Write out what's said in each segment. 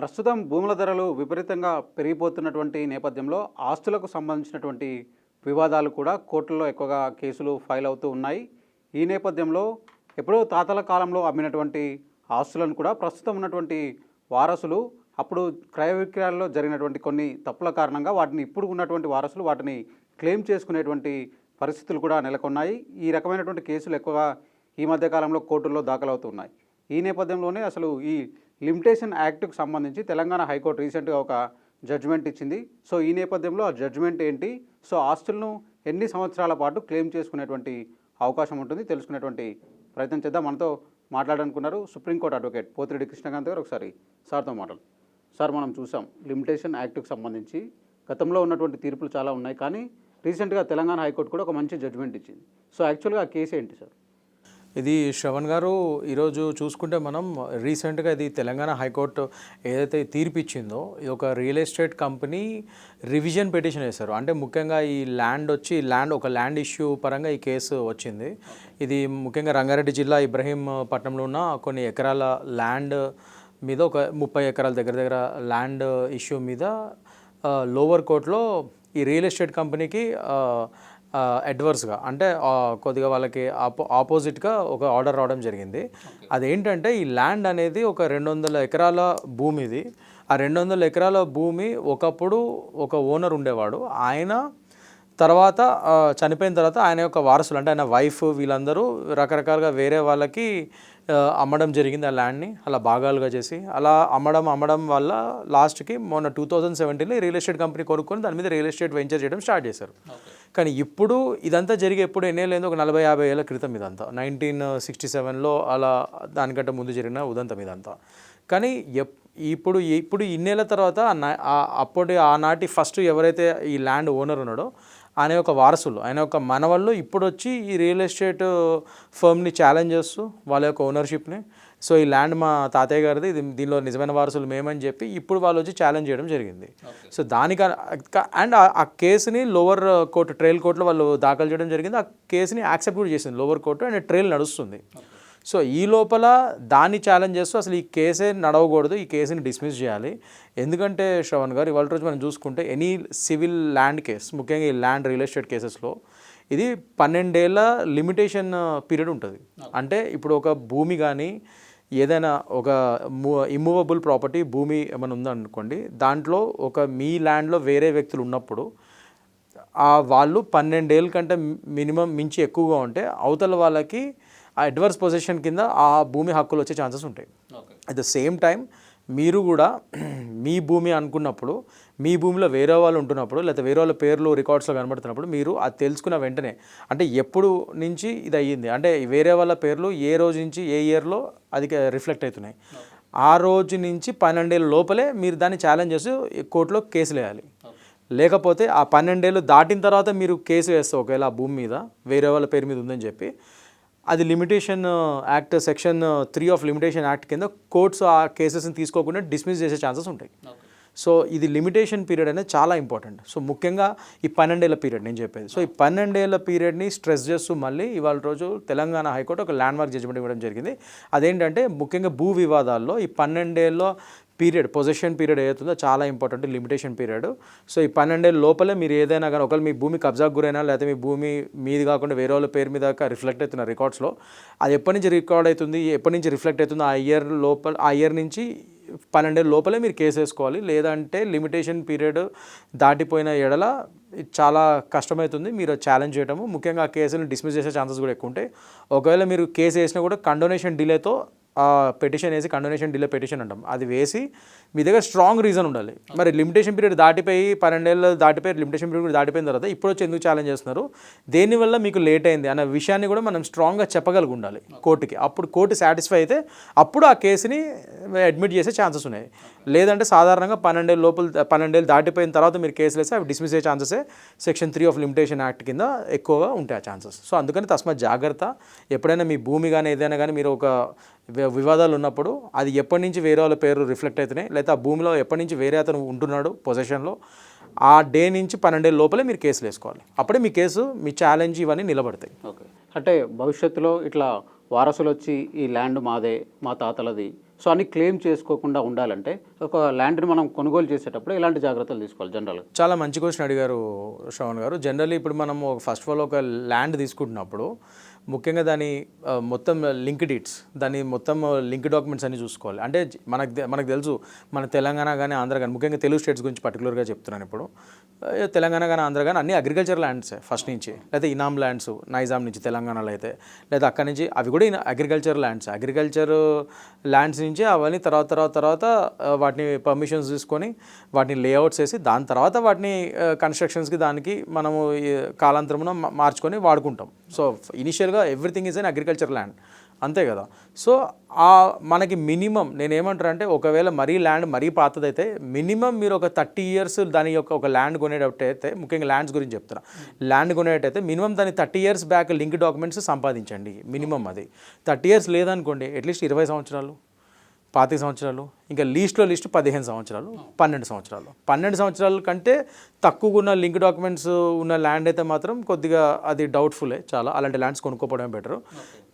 ప్రస్తుతం భూముల ధరలు విపరీతంగా పెరిగిపోతున్నటువంటి నేపథ్యంలో ఆస్తులకు సంబంధించినటువంటి వివాదాలు కూడా కోర్టుల్లో ఎక్కువగా కేసులు ఫైల్ అవుతూ ఉన్నాయి. ఈ నేపథ్యంలో ఎప్పుడో తాతల కాలంలో అమ్మినటువంటి ఆస్తులను కూడా ప్రస్తుతం ఉన్నటువంటి వారసులు అప్పుడు క్రయ విక్రయాల్లో జరిగినటువంటి కొన్ని తప్పుల కారణంగా వాటిని ఇప్పుడు ఉన్నటువంటి వారసులు వాటిని క్లెయిమ్ చేసుకునేటువంటి పరిస్థితులు కూడా నెలకొన్నాయి. ఈ రకమైనటువంటి కేసులు ఎక్కువగా ఈ మధ్యకాలంలో కోర్టుల్లో దాఖలవుతున్నాయి. ఈ నేపథ్యంలోనే అసలు ఈ లిమిటేషన్ యాక్ట్కు సంబంధించి తెలంగాణ హైకోర్టు రీసెంట్గా ఒక జడ్జిమెంట్ ఇచ్చింది. సో ఈ నేపథ్యంలో ఆ జడ్జిమెంట్ ఏంటి? సో ఆస్తులను ఎన్ని సంవత్సరాల పాటు క్లెయిమ్ చేసుకునేటువంటి అవకాశం ఉంటుంది? తెలుసుకునేటువంటి ప్రయత్నం చేద్దాం. మనతో మాట్లాడాలనుకున్నారు supreme court advocate Pothireddy Krishnakanth గారు. ఒకసారి సార్తో మాటలు సార్ మనం చూసాం లిమిటేషన్ యాక్ట్కు సంబంధించి గతంలో ఉన్నటువంటి తీర్పులు చాలా ఉన్నాయి. కానీ రీసెంట్గా తెలంగాణ హైకోర్టు కూడా ఒక మంచి జడ్జిమెంట్ ఇచ్చింది. సో యాక్చువల్గా ఆ కేసు ఏంటి సార్? ఇది శ్రవణ్ గారు ఈరోజు చూసుకుంటే మనం రీసెంట్గా ఇది తెలంగాణ హైకోర్టు ఏదైతే తీర్పు ఇచ్చిందో ఇది ఒక real estate company revision petition వేశారు. అంటే ముఖ్యంగా ఈ ల్యాండ్ వచ్చి ల్యాండ్ ఒక ల్యాండ్ ఇష్యూ పరంగా ఈ కేసు వచ్చింది. ఇది ముఖ్యంగా రంగారెడ్డి జిల్లా ఇబ్రహీం పట్నంలో ఉన్న కొన్ని ఎకరాల ల్యాండ్ మీద ఒక ముప్పై ఎకరాల దగ్గర దగ్గర ల్యాండ్ ఇష్యూ మీద లోవర్ కోర్టులో ఈ రియల్ ఎస్టేట్ కంపెనీకి అడ్వర్స్గా అంటే కొద్దిగా వాళ్ళకి ఆపో ఆపోజిట్గా ఒక ఆర్డర్ రావడం జరిగింది. అదేంటంటే ఈ ల్యాండ్ అనేది ఒక రెండు వందల ఎకరాల భూమి ఇది. ఆ రెండు వందల ఎకరాల భూమి ఒకప్పుడు ఒక ఓనర్ ఉండేవాడు. ఆయన తర్వాత చనిపోయిన తర్వాత ఆయన యొక్క వారసులు అంటే ఆయన వైఫ్ వీళ్ళందరూ రకరకాలుగా వేరే వాళ్ళకి అమ్మడం జరిగింది ఆ ల్యాండ్ని అలా భాగాలుగా చేసి అలా అమ్మడం అమ్మడం వల్ల లాస్ట్కి మొన్న టూ థౌజండ్ సెవెంటీన్లో రియల్ ఎస్టేట్ కంపెనీ కొనుక్కొని దాని మీద రియల్ ఎస్టేట్ వెంచర్ చేయడం స్టార్ట్ చేశారు. కానీ ఇప్పుడు ఇదంతా జరిగే ఎప్పుడు ఎన్నే లేదు ఒక నలభై యాభై ఏళ్ళ క్రితం ఇదంతా. నైన్టీన్ సిక్స్టీ సెవెన్లో అలా దానికంటే ముందు జరిగిన ఉదంతం ఇదంతా. కానీ ఎప్ ఇప్పుడు ఇప్పుడు ఇన్నేళ్ళ తర్వాత అప్పటి ఆనాటి ఫస్ట్ ఎవరైతే ఈ ల్యాండ్ ఓనర్ ఉన్నాడో ఆయన యొక్క వారసులు ఆయన యొక్క మనవాళ్ళు ఇప్పుడు వచ్చి ఈ రియల్ ఎస్టేట్ ఫర్మ్ని ఛాలెంజ్ చేస్తూ వాళ్ళ యొక్క ఓనర్షిప్ని సో ఈ ల్యాండ్ మా తాతయ్య గారిది ఇది దీనిలో నిజమైన వారసులు మేమని చెప్పి ఇప్పుడు వాళ్ళు వచ్చి ఛాలెంజ్ చేయడం జరిగింది. సో దానికి అండ్ ఆ కేసుని లోవర్ కోర్టు ట్రయల్ కోర్టులో వాళ్ళు దాఖలు చేయడం జరిగింది. ఆ కేసుని యాక్సెప్ట్ కూడా చేసింది లోవర్ కోర్టు అండ్ ట్రయల్ నడుస్తుంది. సో ఈ లోపల దాన్ని ఛాలెంజ్ చేస్తూ అసలు ఈ కేసే నడవకూడదు ఈ కేసుని డిస్మిస్ చేయాలి. ఎందుకంటే శ్రవణ్ గారు ఇవాళ రోజు మనం చూసుకుంటే ఎనీ సివిల్ ల్యాండ్ కేస్ ముఖ్యంగా ఈ ల్యాండ్ రియల్ ఎస్టేట్ కేసెస్లో ఇది పన్నెండేళ్ళ లిమిటేషన్ పీరియడ్ ఉంటుంది. అంటే ఇప్పుడు ఒక భూమి కానీ ఏదైనా ఒక ఇమ్మూవబుల్ ప్రాపర్టీ భూమి ఏమైనా ఉందనుకోండి దాంట్లో ఒక మీ ల్యాండ్లో వేరే వ్యక్తులు ఉన్నప్పుడు ఆ వాళ్ళు పన్నెండేళ్ళ కంటే మినిమం మించి ఎక్కువగా ఉంటే అవతల వాళ్ళకి ఆ అడ్వర్స్ పొజిషన్ కింద ఆ భూమి హక్కులు వచ్చే ఛాన్సెస్ ఉంటాయి. అట్ ద సేమ్ టైం మీరు కూడా మీ భూమి అనుకున్నప్పుడు మీ భూమిలో వేరే వాళ్ళు ఉంటున్నప్పుడు లేకపోతే వేరే వాళ్ళ పేర్లు రికార్డ్స్లో కనబడుతున్నప్పుడు మీరు అది తెలుసుకున్న వెంటనే అంటే ఎప్పుడు నుంచి ఇది అయ్యింది? అంటే వేరే వాళ్ళ పేర్లు ఏ రోజు నుంచి ఏ ఇయర్లో అది రిఫ్లెక్ట్ అవుతున్నాయి. ఆ రోజు నుంచి పన్నెండేళ్ళ లోపలే మీరు దాన్ని ఛాలెంజ్ చేసి కోర్టులో కేసులు వేయాలి. లేకపోతే ఆ పన్నెండేళ్ళు దాటిన తర్వాత మీరు కేసు వేస్తే ఒకవేళ ఆ భూమి మీద వేరే వాళ్ళ పేరు మీద ఉందని చెప్పి అది limitation act section three of limitation act కింద కోర్ట్స్ ఆ కేసెస్ని తీసుకోకుండా డిస్మిస్ చేసే ఛాన్సెస్ ఉంటాయి. సో ఇది లిమిటేషన్ పీరియడ్ అనేది చాలా ఇంపార్టెంట్ సో ముఖ్యంగా ఈ పన్నెండేళ్ళ పీరియడ్ నేను చెప్పేది. సో ఈ పన్నెండేళ్ళ పీరియడ్ని స్ట్రెస్ చేస్తూ మళ్ళీ ఇవాళ రోజు తెలంగాణ హైకోర్టు ఒక ల్యాండ్మార్క్ జడ్జిమెంట్ ఇవ్వడం జరిగింది. అదేంటంటే ముఖ్యంగా భూ వివాదాల్లో ఈ పన్నెండేళ్ళ పీరియడ్ పొజిషన్ పీరియడ్ ఏదైతుందో చాలా ఇంపార్టెంట్ లిమిటేషన్ పీరియడ్ సో ఈ పన్నెండేళ్ళ లోపలే మీరు ఏదైనా కానీ ఒకవేళ మీ భూమి కబ్జాకు గురైనా లేకపోతే మీ భూమి మీది కాకుండా వేరే వాళ్ళ పేరు మీద రిఫ్లెక్ట్ అవుతున్న రికార్డ్స్లో అది ఎప్పటి నుంచి రికార్డ్ అవుతుంది? ఎప్పటి నుంచి రిఫ్లెక్ట్ అవుతుందో? ఆ ఇయర్ లోపల ఆ ఇయర్ నుంచి పన్నెండేళ్ళ లోపలే మీరు కేసు వేసుకోవాలి. లేదంటే లిమిటేషన్ పీరియడ్ దాటిపోయిన ఎడల చాలా కష్టమవుతుంది మీరు ఛాలెంజ్ చేయడము ముఖ్యంగా ఆ కేసుని డిస్మిస్ చేసే ఛాన్సెస్ కూడా ఎక్కువ ఉంటాయి. ఒకవేళ మీరు కేసు వేసినా కూడా కండోనేషన్ డిలేతో పెటిషన్ వేసి కండోనేషన్ డిలే పెటిషన్ అంటాం. అది వేసి మీ దగ్గర స్ట్రాంగ్ రీజన్ ఉండాలి. మరి లిమిటేషన్ పీరియడ్ దాటిపోయి పన్నెండేళ్ళు దాటిపోయి లిమిటేషన్ పీరియడ్ దాటిపోయిన తర్వాత ఇప్పుడు వచ్చి ఎందుకు ఛాలెంజ్ చేస్తున్నారు? దేనివల్ల మీకు లేట్ అయింది అన్న విషయాన్ని కూడా మనం స్ట్రాంగ్గా చెప్పగలిగి ఉండాలి కోర్టుకి. అప్పుడు కోర్టు సాటిస్ఫై అయితే అప్పుడు ఆ కేసుని అడ్మిట్ చేసే ఛాన్సెస్ ఉన్నాయి. లేదంటే సాధారణంగా పన్నెండేళ్ళ లోపల పన్నెండేళ్ళు దాటిపోయిన తర్వాత మీరు కేసులు వేస్తే అవి డిస్మిస్ అయ్యే ఛాన్సెసే section three of limitation act కింద ఎక్కువగా ఉంటాయి ఆ ఛాన్సెస్ సో అందుకని తస్మాత్ జాగ్రత్త. ఎప్పుడైనా మీ భూమి కానీ ఏదైనా కానీ మీరు ఒక వివాదాలు ఉన్నప్పుడు అది ఎప్పటి నుంచి వేరే వాళ్ళ పేరు రిఫ్లెక్ట్ అవుతున్నాయి లేదా ఆ భూమిలో ఎప్పటి నుంచి వేరే అతను ఉంటున్నాడు పొజిషన్లో ఆ డే నుంచి పన్నెండేళ్ళ లోపలే మీరు కేసులు వేసుకోవాలి. అప్పుడే మీ కేసు మీ ఛాలెంజ్ ఇవన్నీ నిలబడతాయి. ఓకే. అంటే భవిష్యత్తులో ఇట్లా వారసులు వచ్చి ఈ ల్యాండ్ మాదే మా తాతలది సో అన్ని క్లెయిమ్ చేసుకోకుండా ఉండాలంటే ఒక ల్యాండ్ని మనం కొనుగోలు చేసేటప్పుడు ఎలాంటి జాగ్రత్తలు తీసుకోవాలి జనరల్గా? చాలా మంచి క్వశ్చన్ అడిగారు శ్రవణ్ గారు. జనరల్లీ ఇప్పుడు మనము ఫస్ట్ ఆఫ్ ఆల్ ఒక ల్యాండ్ తీసుకుంటున్నప్పుడు ముఖ్యంగా దాని మొత్తం లింక్ డీట్స్ దాని మొత్తం లింక్ డాక్యుమెంట్స్ అన్ని చూసుకోవాలి. అంటే మనకు మనకు తెలుసు మన తెలంగాణ కానీ ఆంధ్ర కానీ ముఖ్యంగా తెలుగు స్టేట్స్ గురించి పర్టికులర్గా చెప్తున్నాను ఇప్పుడు. తెలంగాణ కానీ ఆంధ్ర కానీ అన్ని అగ్రికల్చర్ ల్యాండ్స్ ఫస్ట్ నుంచి. లేదా ఇనామ్ ల్యాండ్స్ నైజాం నుంచి తెలంగాణలో అయితే. లేదా అక్కడి నుంచి అవి కూడా అగ్రికల్చర్ ల్యాండ్స్ అగ్రికల్చర్ ల్యాండ్స్ నుంచి అవన్నీ తర్వాత తర్వాత తర్వాత వాటిని పర్మిషన్స్ తీసుకొని వాటిని లేఅవుట్స్ వేసి దాని తర్వాత వాటిని కన్స్ట్రక్షన్స్కి దానికి మనము ఈ కాలాంతరమున మార్చుకొని వాడుకుంటాం. సో ఇనిషియల్గా everything is an agriculture land అంతే కదా. సో ఆ మనకి మినిమం నేను ఏమంటారంటే ఒకవేళ మరీ ల్యాండ్ మరీ పాతదైతే మినిమం మీరు ఒక థర్టీ ఇయర్స్ దాని యొక్క ఒక ల్యాండ్ కొనేటట్టయితే ముఖ్యంగా ల్యాండ్స్ గురించి చెప్తున్నా. ల్యాండ్ కొనేటట్టయితే మినిమం దాని thirty years back link documents సంపాదించండి. Minimum అది. థర్టీ ఇయర్స్ లేదనుకోండి అట్లీస్ట్ ఇరవై సంవత్సరాలు. పాతిక సంవత్సరాలు ఇంకా లీస్ట్లో లిస్ట్ పదిహేను సంవత్సరాలు పన్నెండు సంవత్సరాలు. పన్నెండు సంవత్సరాల కంటే తక్కువగా ఉన్న లింక్ డాక్యుమెంట్స్ ఉన్న ల్యాండ్ అయితే మాత్రం కొద్దిగా అది డౌట్ఫుల్లే చాలా. అలాంటి ల్యాండ్స్ కొనుక్కోవడమే బెటర్.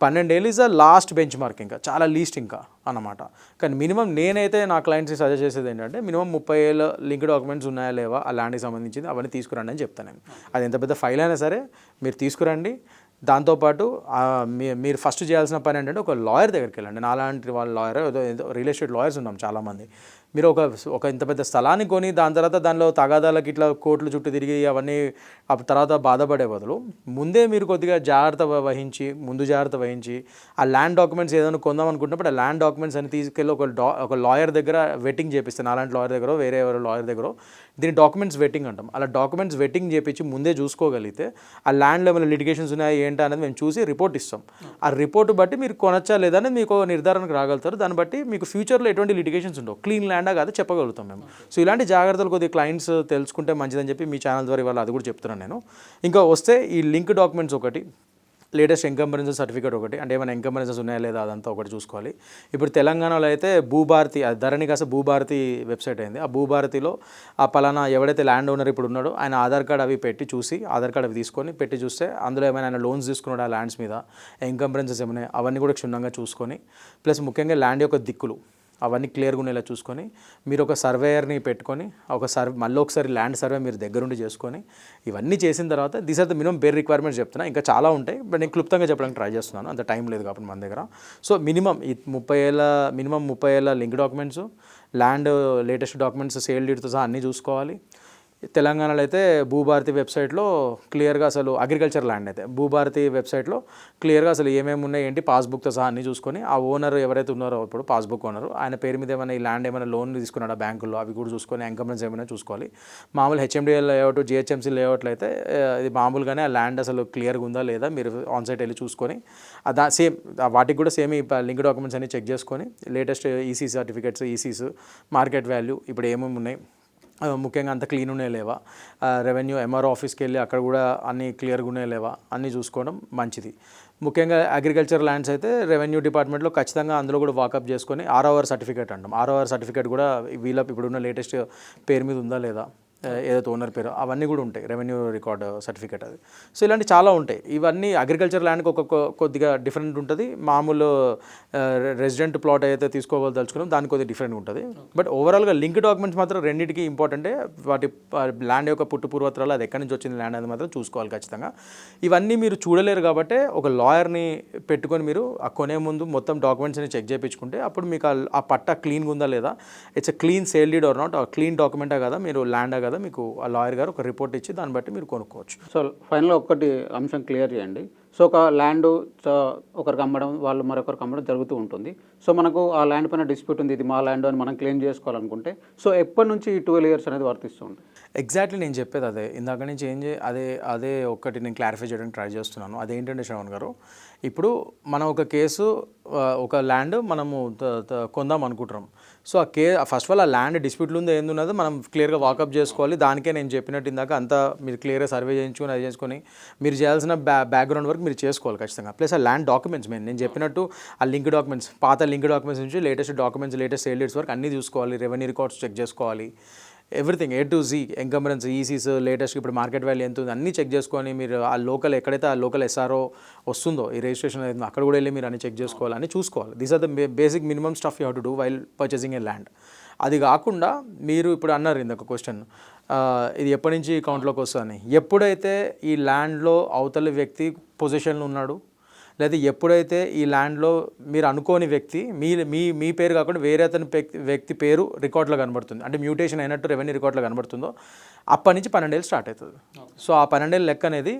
పన్నెండేళ్ళు is the last bench mark ఇంకా చాలా లీస్ట్ ఇంకా అన్నమాట. కానీ మినిమం నేనైతే నా క్లయింట్స్కి సజెస్ట్ చేసేది ఏంటంటే మినిమం ముప్పై ఏళ్ళ లింక్ డాక్యుమెంట్స్ ఉన్నాయా లేవా ఆ ల్యాండ్కి సంబంధించింది అవన్నీ తీసుకురండి అని చెప్తాను నేను. అది ఎంత పెద్ద ఫైల్ అయినా సరే మీరు తీసుకురండి. దాంతోపాటు మీ- మీరు ఫస్ట్ చేయాల్సిన పని ఏంటంటే ఒక లాయర్ దగ్గరికి వెళ్ళండి. నాలాంటి వాళ్ళ లాయర్ ఏదో ఏదో రియల్ ఎస్టేట్ లాయర్స్ ఉన్నాం చాలామంది. మీరు ఒక ఒక ఇంత పెద్ద స్థలాన్ని కొని దాని తర్వాత దానిలో తగాదాలకి ఇట్లా కోట్లు చుట్టూ తిరిగి అవన్నీ ఆ తర్వాత బాధపడే బదులు ముందే మీరు కొద్దిగా జాగ్రత్త వహించి ముందు జాగ్రత్త వహించి ఆ ల్యాండ్ డాక్యుమెంట్స్ ఏదైనా కొందాం అనుకుంటున్నప్పుడు ఆ ల్యాండ్ డాక్యుమెంట్స్ అని తీసుకెళ్ళి ఒక డా ఒక లాయర్ దగ్గర వెట్టింగ్ చేపిస్తాను అలాంటి లాయర్ దగ్గర వేరే ఎవరో లాయర్ దగ్గర దీని డాక్యుమెంట్స్ వెట్టింగ్ అంటాం. అలా డాక్యుమెంట్స్ వెట్టింగ్ చేపించి ముందే చూసుకోగలిగితే ఆ ల్యాండ్లో ఏమైనా లిటిగేషన్స్ ఉన్నాయా ఏంటి అనేది మేము చూసి రిపోర్ట్ ఇస్తాం. ఆ రిపోర్ట్ బట్టి మీరు కొనచ్చా లేదా అనేది మీకు నిర్ధారణకు రాగలుగుతారు. దాన్ని బట్టి మీకు ఫ్యూచర్లో ఎటువంటి లిటిగేషన్స్ ఉండవు. క్లీన్ ల్యాండా కాదు చెప్పగలుగుతాం మేము. సో ఇలాంటి జాగ్రత్తలు కొద్దిగా క్లయింట్స్ తెలుసుకుంటే మంచిదని చెప్పి మీ ఛానల్ ద్వారా ఇవాళ అది కూడా చెప్తున్నాను నేను. ఇంకా వస్తే ఈ లింక్ డాక్యుమెంట్స్ ఒకటి. లేటెస్ట్ ఎంకంబరెన్సెస్ సర్టిఫికేట్ ఒకటి అంటే ఏమైనా ఎంకంబరెన్సెస్ ఉన్నాయా లేదా అదంతా ఒకటి చూసుకోవాలి. ఇప్పుడు తెలంగాణలో అయితే భూభారతి అది ధరణి కాస్త భూభారతి వెబ్సైట్ అయింది. ఆ భూభారతిలో ఆ పలానా ఎవడైతే ల్యాండ్ ఓనర్ ఇప్పుడు ఉన్నాడో ఆయన ఆధార్ కార్డ్ అవి పెట్టి చూసి ఆధార్ కార్డ్ అవి తీసుకొని పెట్టి చూస్తే అందులో ఏమైనా ఆయన లోన్స్ తీసుకున్నాడు ఆ ల్యాండ్స్ మీద ఎంకంబరెన్సెస్ ఏమైనా అవన్నీ కూడా క్షుణ్ణంగా చూసుకొని ప్లస్ ముఖ్యంగా ల్యాండ్ యొక్క దిక్కులు. అవన్నీ క్లియర్గా ఉండేలా చూసుకొని మీరు ఒక సర్వేయర్ని పెట్టుకొని ఒక సర్వే మళ్ళీ ఒకసారి ల్యాండ్ సర్వే మీరు దగ్గరుండి చేసుకొని ఇవన్నీ చేసిన తర్వాత this are the minimum bare requirements చెప్తున్నా. ఇంకా చాలా ఉంటాయి బట్ నేను క్లుప్తంగా చెప్పడానికి ట్రై చేస్తున్నాను. అంత టైం లేదు కాబట్టి మన దగ్గర. సో మినిమం ఈ ముప్పై ఏళ్ళ మినిమం ముప్పై ఏళ్ళ link documents land latest documents sale డీడ్తో సహా అన్నీ చూసుకోవాలి. తెలంగాణలో అయితే భూభారతి వెబ్సైట్లో క్లియర్గా అసలు అగ్రికల్చర్ ల్యాండ్ అయితే భూభారతి వెబ్సైట్లో క్లియర్గా అసలు ఏమేమి ఉన్నాయి ఏంటి పాస్బుక్తో సహా అన్ని చూసుకొని ఆ ఓనర్ ఎవరైతే ఉన్నారో ఇప్పుడు పాస్బుక్ ఓనర్ ఆయన పేరు మీద ఏమైనా ఈ ల్యాండ్ ఏమైనా లోన్ తీసుకున్నాడా బ్యాంకుల్లో అవి కూడా చూసుకొని ఎంకమెంట్స్ ఏమైనా చూసుకోవాలి. మామూలు హెచ్ఎండిఎల్ లేఅవుట్ జిహెచ్ఎంసీ లేఅవుట్లు అయితే ఇది మామూలుగానే ఆ ల్యాండ్ అసలు క్లియర్గా ఉందా లేదా మీరు ఆన్ సైట్ వెళ్ళి చూసుకొని దా సేమ్ వాటికి కూడా సేమ్ ఈ లింక్ డాక్యుమెంట్స్ అన్ని చెక్ చేసుకొని latest EC certificates ECs market value ఇప్పుడు ఏమేమి ఉన్నాయి ముఖ్యంగా అంత క్లీన్ ఉన్నాయి లేవా? రెవెన్యూ ఎంఆర్ఓ ఆఫీస్కి వెళ్ళి అక్కడ కూడా అన్ని క్లియర్గా ఉన్నాయి లేవా? అన్నీ చూసుకోవడం మంచిది. ముఖ్యంగా అగ్రికల్చర్ ల్యాండ్స్ అయితే రెవెన్యూ డిపార్ట్మెంట్లో ఖచ్చితంగా అందులో కూడా వాకప్ చేసుకొని ఆర్ఓఆర్ సర్టిఫికేట్ అంటాం. ఆర్ఓఆర్ సర్టిఫికేట్ కూడా వీళ్ళ ఇప్పుడున్న లేటెస్ట్ పేరు మీద ఉందా లేదా? ఏదైతే ఓనర్ పేరు అవన్నీ కూడా ఉంటాయి. రెవెన్యూ రికార్డ్ సర్టిఫికేట్ అది. సో ఇలాంటి చాలా ఉంటాయి. ఇవన్నీ అగ్రికల్చర్ ల్యాండ్కి ఒక కొద్దిగా డిఫరెంట్ ఉంటుంది. మామూలు రెసిడెంట్ ప్లాట్ అయితే తీసుకోగలదలుచుకున్నాం దానికి కొద్దిగా డిఫరెంట్ ఉంటుంది. బట్ ఓవరాల్గా లింక్ డాక్యుమెంట్స్ మాత్రం రెండింటికి ఇంపార్టెంటే వాటి ల్యాండ్ యొక్క పుట్టు పూర్వత్రాలు అది ఎక్కడి నుంచి వచ్చింది ల్యాండ్ అది మాత్రం చూసుకోవాలి ఖచ్చితంగా. ఇవన్నీ మీరు చూడలేరు కాబట్టి ఒక లాయర్ని పెట్టుకొని మీరు ఆ కొనే ముందు మొత్తం డాక్యుమెంట్స్ని చెక్ చేయించుకుంటే అప్పుడు మీకు ఆ- పట్టా పట్ట క్లీన్గా ఉందా లేదా? It's a clean sale deed or not clean డాక్యుమెంటా కదా? మీరు ల్యాండా కదా? మీకు ఆ లాయర్ గారు ఒక రిపోర్ట్ ఇచ్చి దాన్ని బట్టి మీరు కొనుక్కోవచ్చు. సో ఫైనల్ ఒక్కటి అంశం క్లియర్ చేయండి. సో ఒక ల్యాండ్ ఒకరికి అమ్మడం వాళ్ళు మరొకరికి అమ్మడం జరుగుతూ ఉంటుంది. సో మనకు ఆ ల్యాండ్ పైన డిస్ప్యూట్ ఉంది ఇది మా ల్యాండ్ అని మనం క్లెయిమ్ చేసుకోవాలనుకుంటే. సో ఎప్పటి నుంచి ఈ ట్వెల్వ్ ఇయర్స్ అనేది వర్తిస్తుంది ఎగ్జాక్ట్లీ నేను చెప్పేది అదే. ఇందాక నుంచి ఏం చే అదే అదే ఒక్కటి నేను క్లారిఫై చేయడానికి ట్రై చేస్తున్నాను. అదేంటంటే శ్రవణ్ గారు ఇప్పుడు మనం ఒక కేసు ఒక ల్యాండ్ మనము కొందాం అనుకుంటున్నాం. So okay first of all ఆ ల్యాండ్ డిస్ప్యూట్లు ఉందో ఏంది ఉన్నది మనం క్లియర్గా వాకప్ చేసుకోవాలి. దానికే నేను చెప్పినట్టు ఇందాక అంతా మీరు క్లియర్గా సర్వే చేయించుకొని అది చేసుకొని మీరు చేయాల్సిన బ్యా బ్యాక్గ్రౌండ్ వర్క్ మీరు చేసుకోవాలి ఖచ్చితంగా. ప్లస్ ఆ ల్యాండ్ డాక్యుమెంట్స్ మెయిన్ నేను చెప్పినట్టు ఆ లింక్ డాక్యుమెంట్స్ పాత లింక్ డాక్యుమెంట్స్ నుంచి latest documents latest sale dates వరకు అన్నీ చూసుకోవాలి. రెవెన్యూ రికార్డ్స్ చెక్ చేసుకోవాలి. Everything A to Z encumbrance ECs latest ఇప్పుడు మార్కెట్ వాల్యూ ఎంత ఉంది అన్నీ చెక్ చేసుకొని మీరు ఆ లోకల్ ఎక్కడైతే ఆ లోకల్ ఎస్ఆర్ఓ వస్తుందో ఈ రిజిస్ట్రేషన్ అక్కడ కూడా వెళ్ళి మీరు అన్ని చెక్ చేసుకోవాలని చూసుకోవాలి. These are the basic minimum stuff you how to do while purchasing a land అది కాకుండా మీరు ఇప్పుడు అన్నారు ఇంకొక క్వశ్చన్ ఇది ఎప్పటి నుంచి అకౌంట్లోకి వస్తుందని. ఎప్పుడైతే ఈ ల్యాండ్లో అవతలి వ్యక్తి పొజిషన్లో ఉన్నాడు లేదా ఎప్పుడైతే ఈ ల్యాండ్లో మీరు అనుకోని వ్యక్తి మీ మీ మీ పేరు కాకుండా వేరే అతని వ్యక్తి వ్యక్తి పేరు రికార్డులో కనబడుతుంది. అంటే మ్యూటేషన్ అయినట్టు రెవెన్యూ రికార్డులో కనబడుతుందో అప్పటి నుంచి పన్నెండేళ్ళు స్టార్ట్ అవుతుంది. సో ఆ పన్నెండేళ్ళ లెక్క అనేది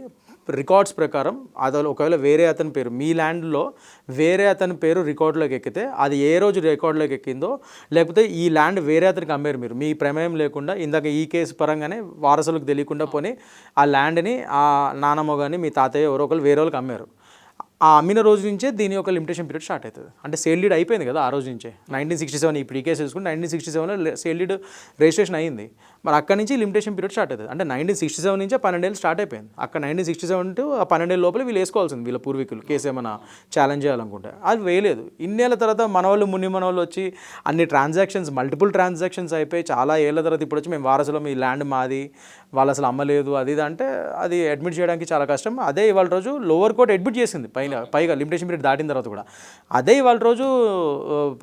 రికార్డ్స్ ప్రకారం అది ఒకవేళ వేరే అతని పేరు మీ ల్యాండ్లో వేరే అతని పేరు రికార్డులోకి ఎక్కితే అది ఏ రోజు రికార్డులోకి ఎక్కిందో లేకపోతే ఈ ల్యాండ్ వేరే అతనికి అమ్మారు మీరు మీ ప్రమేయం లేకుండా ఇందాక ఈ కేసు పరంగానే వారసులకు తెలియకుండా పోనీ ఆ ల్యాండ్ని ఆ నానమ్మ కానీ మీ తాతయ్య ఎవరో ఒకరు వేరే వాళ్ళకి అమ్మారు. ఆ అమ్మిన రోజు నుంచే దీని యొక్క లిమిటేషన్ పీరియడ్ స్టార్ట్ అవుతుంది. అంటే సేల్ డీడ్ అయిపోయింది కదా ఆ రోజు నుంచే. నైన్టీన్ సిక్స్టీ సెవెన్ ఇప్పుడు ఈ కేసు చూసుకుంటే నైన్టీన్ సిక్స్టీ సెవెన్లో సేల్ డీడ్ రిజిస్ట్రేషన్ అయింది. మరి అక్కడి నుంచి లిమిటేషన్ పీరియడ్ స్టార్ట్ అవుతుంది. అంటే నైన్టీన్ సిక్స్టీ సెవెన్ నుంచి పన్నెండేళ్ళు స్టార్ట్ అయిపోయింది. అక్కడ నైన్టీన్ సిక్స్టీ సెవెన్ టు ఆ పన్నెండేళ్ళ లోపల వీళ్ళు వేసుకోవాల్సింది వీళ్ళ పూర్వీకులు కేసు ఏమైనా ఛాలెంజ్ చేయాలనుకుంటే. అది వేయలేదు. ఇన్నేళ్ళ తర్వాత మన వాళ్ళు ముని మన వాళ్ళు వచ్చి అన్ని ట్రాన్సాక్షన్స్ మల్టిపుల్ ట్రాన్సాక్షన్స్ అయిపోయి చాలా ఏళ్ళ తర్వాత ఇప్పుడు వచ్చి మేము వారసులో మీ ల్యాండ్ మాది వాళ్ళు అసలు అమ్మలేదు అది ఇది అంటే అది అడ్మిట్ చేయడానికి చాలా కష్టం. అదే ఇవాళ రోజు లోవర్ కోర్ట్ అడ్మిట్ చేసింది. పైన పైగా లిమిటేషన్ పీరియడ్ దాటిన తర్వాత కూడా. అదే ఇవాళ రోజు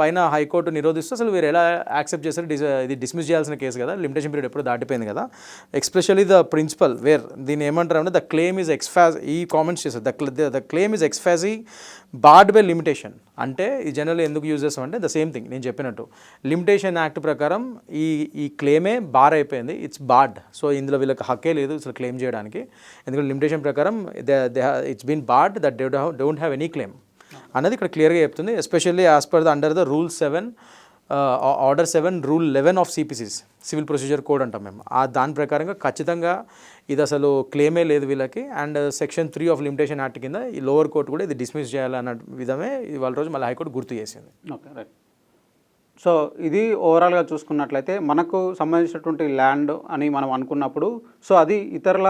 పైన హైకోర్టు నిరోధిస్తూ అసలు వీరు ఎలా యాక్సెప్ట్ చేస్తారు ఇది డిస్మిస్ చేయాల్సిన కేసు కదా లిమిటేషన్ పీరియడ్ ఎప్పుడు దాటిపోయింది కదా. ఎస్పెషల్లీ ద ప్రిన్సిపల్ వేర్ దీన్ని ఏమంటారు అంటే ద క్లెయిమ్ ఈజ్ ఎక్స్ఫాజ్ ఈ కామెంట్స్ చేస్తారు the the claim is ex facie barred by limitation అంటే ఈ జనరల్ ఎందుకు యూజ్ చేస్తామంటే ద సేమ్ థింగ్ నేను చెప్పినట్టు. లిమిటేషన్ యాక్ట్ ప్రకారం ఈ ఈ క్లెయిమే బార్ అయిపోయింది. ఇట్స్ బార్డ్ సో ఇందులో వీళ్ళకి హక్కే లేదు అసలు క్లెయిమ్ చేయడానికి. ఎందుకంటే లిమిటేషన్ ప్రకారం they they it's been barred that they don't have any claim అన్నది ఇక్కడ క్లియర్గా చెప్తుంది. Especially as per the under the rule seven order seven rule eleven of CPC's civil procedure code అంటాం మేము. ఆ దాని ప్రకారంగా ఖచ్చితంగా ఇది అసలు క్లెయిమే లేదు వీళ్ళకి. And section three of limitation act కింద ఈ లోవర్ కోర్ట్ కూడా ఇది డిస్మిస్ చేయాలన్న విధమే ఇవాళ రోజు మళ్ళీ హైకోర్టు గుర్తు చేసింది. Okay right. సో ఇది ఓవరాల్గా చూసుకున్నట్లయితే మనకు సంబంధించినటువంటి ల్యాండ్ అని మనం అనుకున్నప్పుడు సో అది ఇతరుల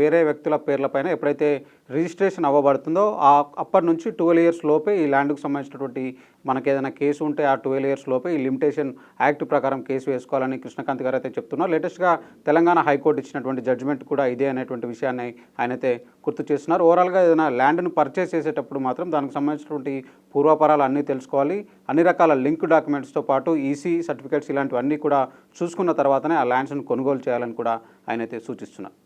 వేరే వ్యక్తుల పేర్లపైన ఎప్పుడైతే రిజిస్ట్రేషన్ అవ్వబడుతుందో ఆ అప్పటి నుంచి ట్వెల్వ్ ఇయర్స్ లోపే ఈ ల్యాండ్కు సంబంధించినటువంటి మనకి ఏదైనా కేసు ఉంటే ఆ ట్వెల్వ్ ఇయర్స్ లోపే ఈ లిమిటేషన్ యాక్ట్ ప్రకారం కేసు వేసుకోవాలని కృష్ణకాంత్ గారు అయితే చెప్తున్నారు. లేటెస్ట్గా తెలంగాణ హైకోర్టు ఇచ్చినటువంటి జడ్జిమెంట్ కూడా ఇదే అనేటువంటి విషయాన్ని ఆయన అయితే గుర్తు చేస్తున్నారు. ఓవరాల్గా ఏదైనా ల్యాండ్ను పర్చేస్ చేసేటప్పుడు మాత్రం దానికి సంబంధించినటువంటి పూర్వాపరాలు అన్నీ తెలుసుకోవాలి. అన్ని రకాల లింక్ డాక్యుమెంట్స్ డాక్యుమెంట్స్తో పాటు ఈసీ సర్టిఫికేట్స్ ఇలాంటివన్నీ కూడా చూసుకున్న తర్వాతనే ఆ ల్యాండ్స్ను కొనుగోలు చేయాలని కూడా ఆయన అయితే సూచిస్తున్నారు.